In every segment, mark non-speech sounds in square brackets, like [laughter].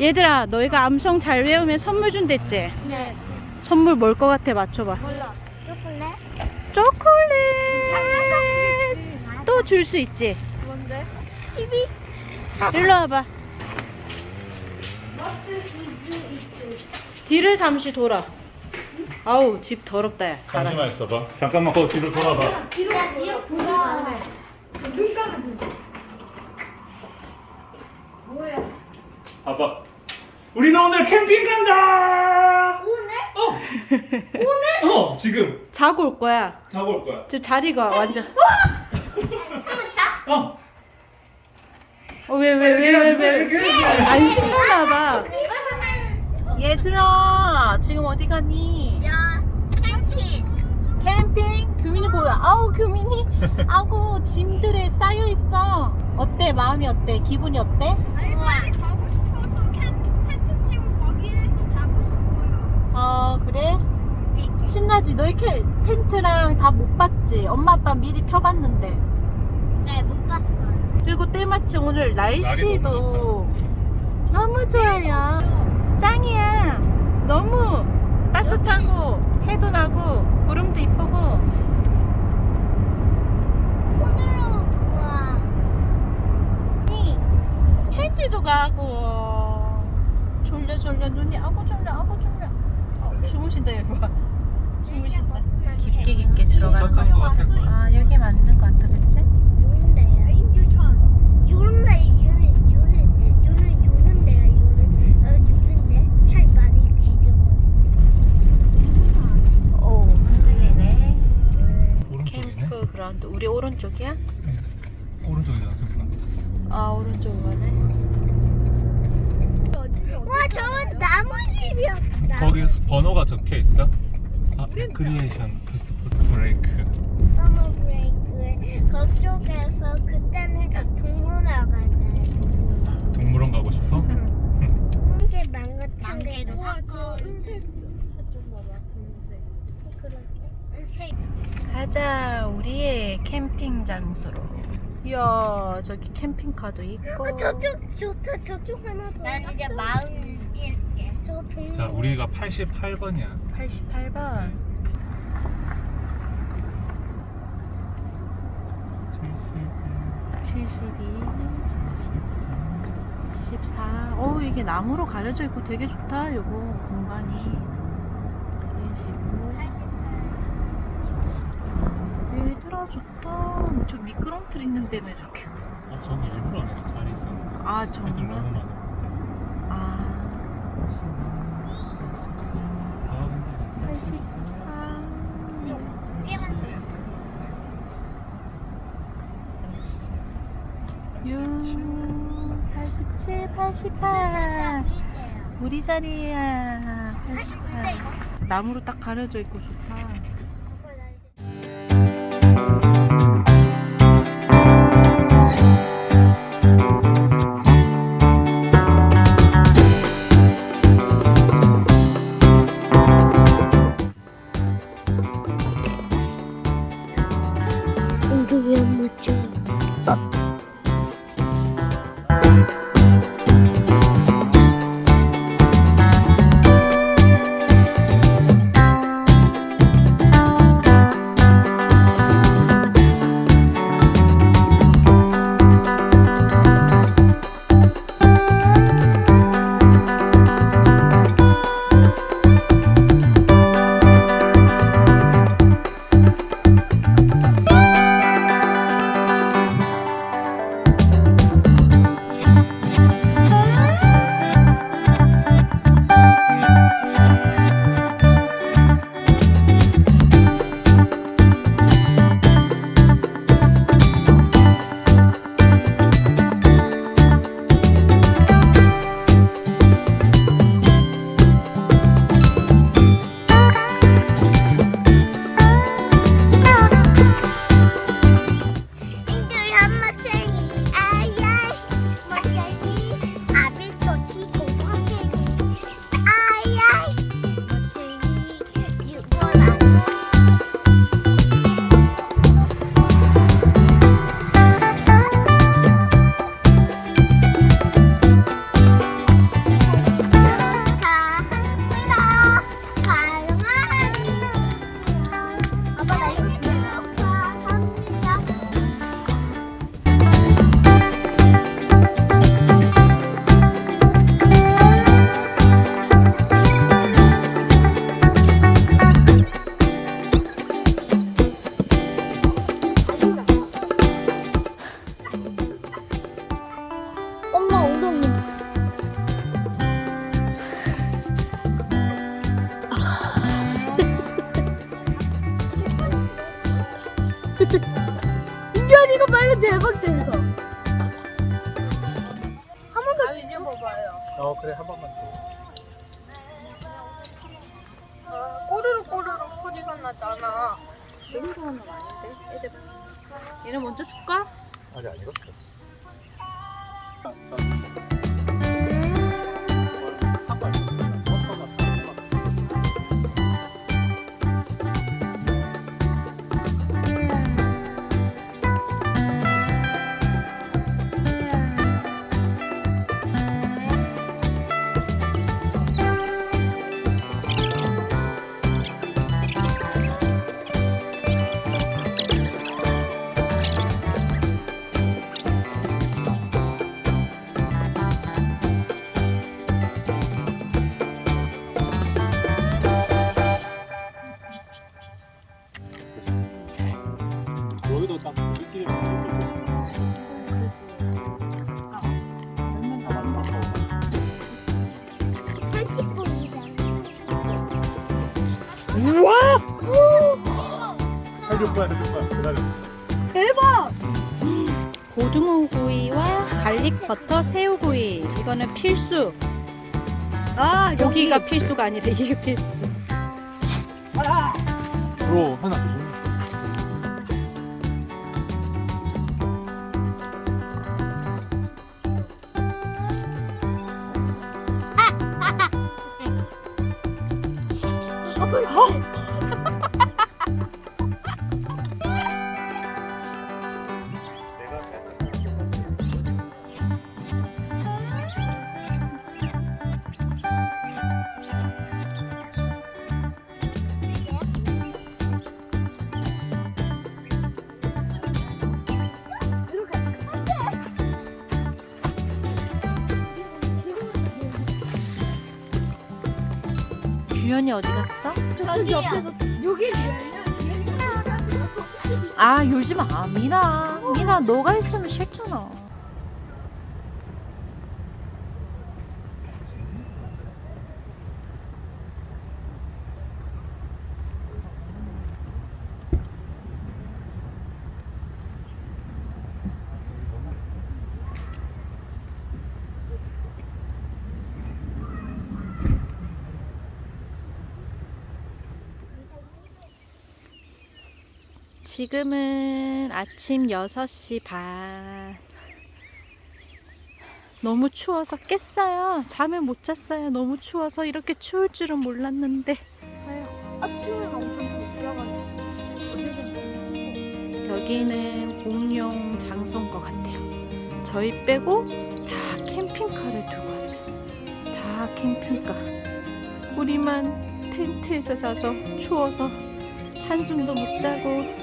얘들아 너희가 암송 잘 외우면 선물 준댔지? 네. 선물 뭘 것 같아 맞춰봐 몰라. 초콜릿? 초콜릿 또 줄 수 있지? 뭔데? TV? 일로 와봐 뒤를 잠시 돌아 아우 집 더럽다 야 가라 잠시만 있어봐. 잠깐만 거 뒤로 돌아봐. 뒤로 뒤로 돌아. 눈 감아줘. 봐봐. 우리는 오늘 캠핑 간다. 오늘? 어. 오늘? 어 지금 자고 올 거야 자고 올 거야. 지금 자리가 완전 한번 자. 어. 어, 왜왜왜 왜왜안 신나나 봐 얘들아 지금 어디 가니? 야, 캠핑. 캠핑? 규민이 보여 아우 규민이 [laughs] 아구 짐들에 쌓여 있어 어때 마음이 어때 기분이 어때? 좋아. 자고 싶어서 캠 텐트 치고 거기에서 자고 싶어요. 어 그래? 신나지 너희 캐, 텐트랑 다 못 봤지 엄마 아빠 미리 펴봤는데 네, 못 봤어요. 그리고 때마침 오늘 날씨도 너무 좋아요. 짱이야. 너무 따뜻하고 해도 나고 구름도 이쁘고. 손으로 와. 캠핑도 가고. 졸려 졸려. 눈이 아고 졸려 아고 졸려. 어, 주무신다 여기 봐. 주무신다. 깊게 깊게 들어가는 거야 같아. 아 여기 맞는 거 같아 그치? 요런데요. 인규천. 요런데 요런 요런 요런 요런데요. 요런 어 요런데 잘 많이 지금. 오 흔들리네 오른쪽이네. 캠프 그라운드 우리 오른쪽이야? 오른쪽이잖아. 아 오른쪽 가네 와 저건 나무 집이었어. 거기 번호가 적혀 있어? 아, 크리에이션 패스포트 브레이크. 서머 브레이크 그쪽에서 그때는 동물원 가잖아요. 동물원 가고 싶어? 한개 망가진 게 저 은색 차좀 봐봐. 은색. 그렇게. 은색. 가자 우리의 캠핑 장소로 이야 저기 캠핑카도 있고 어, 저쪽 좋다. 저쪽 하나 더. 난 이제 마음 잃게. 저 동물. 자, 우리가 88번이야. 88번 72, 72 74. 74 어우 이게 나무로 가려져 있고 되게 좋다 요거 공간이 75 얘들아 좋다 저 미끄럼틀 있는 데왜 저렇게 어, 저기 일부러 안 해서 자리 있었는데. 아 애들 정말 너무 많아. 아 84. 84 꽤만 더 있어. 6 87 88 우리 자리야 88 나무로 딱 가려져 있고 좋다 그래 한 번만 더. 아, 꼬르륵 꼬르륵 소리가 나잖아. 정도는 아닌데 애들 얘는 먼저 줄까? 아직 안 익었어. 여기 우와! 해줄 거야 해줄 거야 기다려. 고등어 구이와 갈릭 버터 새우구이. 이거는 필수. 아 여기가 필수가 아니라 이게 필수. 로 하나 규현이 어디 갔어? 저기 옆에서 여기 아 요즘 아 미나 미나 너가 있으면 싫잖아 지금은 아침 6시 반. 너무 추워서 깼어요. 잠을 못 잤어요. 너무 추워서 이렇게 추울 줄은 몰랐는데. 아침에 엄청 부풀어가지고. 여기는 공용 장소인 것 같아요. 저희 빼고 다 캠핑카를 들고 왔어요. 다 캠핑카. 우리만 텐트에서 자서 추워서 한숨도 못 자고.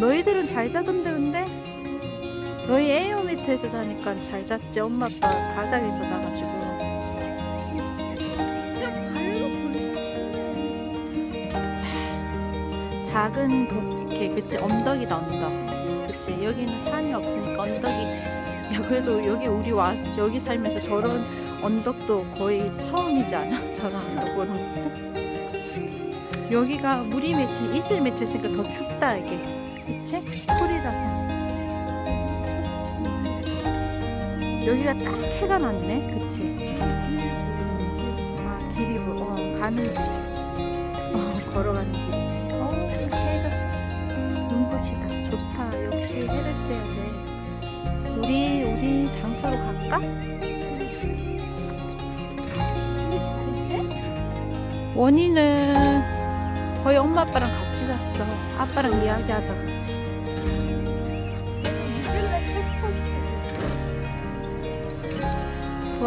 너희들은 잘 자던데 근데? 너희 에어 밑에서 자니까 잘 잤지. 엄마 아빠 바닥에서 자가지고. 작은 독해 그치 언덕이다 언덕 그치 여기는 산이 없으니까 언덕이 야 그래도 여기 우리 와 여기 살면서 저런 언덕도 거의 처음이지 않아? [laughs] 저런 언덕 것도 여기가 물이 맺혀 이슬 맺혀있으니까 더 춥다 이게 그치? 풀이라서 여기가 딱 해가 났네 그치? 아 길이 뭐 어, 가는 길 어, 걸어가는 길 어, 해가 눈부시다. 좋다. 역시 해를 쬐야 돼. 우리 우리 장소로 갈까? 원희는 거의 엄마 아빠랑 같이 잤어. 아빠랑 이야기하다 같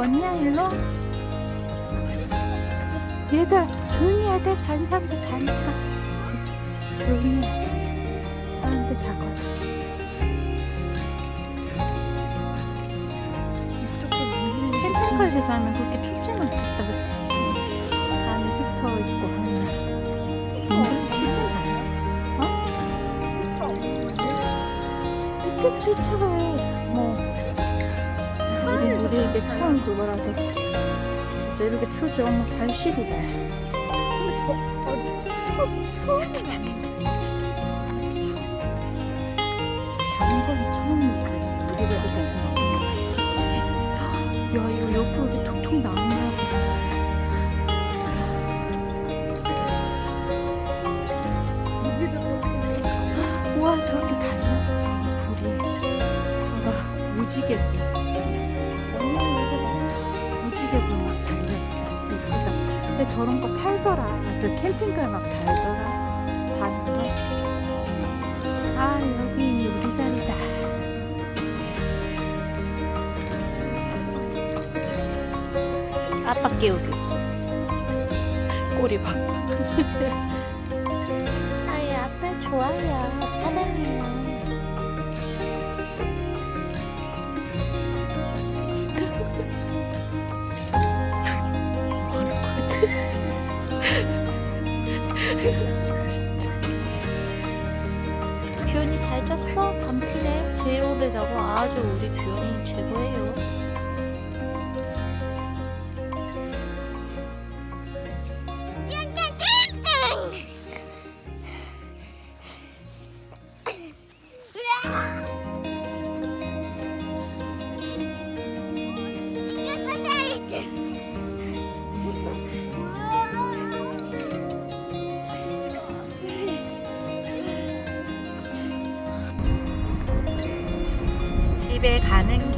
이. 원희야 일로. 와. 얘들 조용히 해야 돼. 다른 사람들 자니까. 조용히 해. 사람들 자거든. 캠핑카에서 자면 그렇게 춥진 않겠다, 그치? 안에 히터 있고 하면. 치진 않아. 어? 있겠지, 차에. 뭐. 우리, 이게 처음 그거라서. 진짜 이렇게 추죠. 엄마 발 시리네. 잠깐, 잠깐, 잠깐. 자는 건 처음이 저런 거 팔더라. 그 캠핑카 막 달더라. 봤네. 아 여기 우리 자리다. 아빠 깨우기. 꼬리 봐 [laughs] 아이 아빠 좋아요 규현이 잘 잤어? 잠티네 제일 오래 자고 아주 우리 규현이 최고예요 집에 가는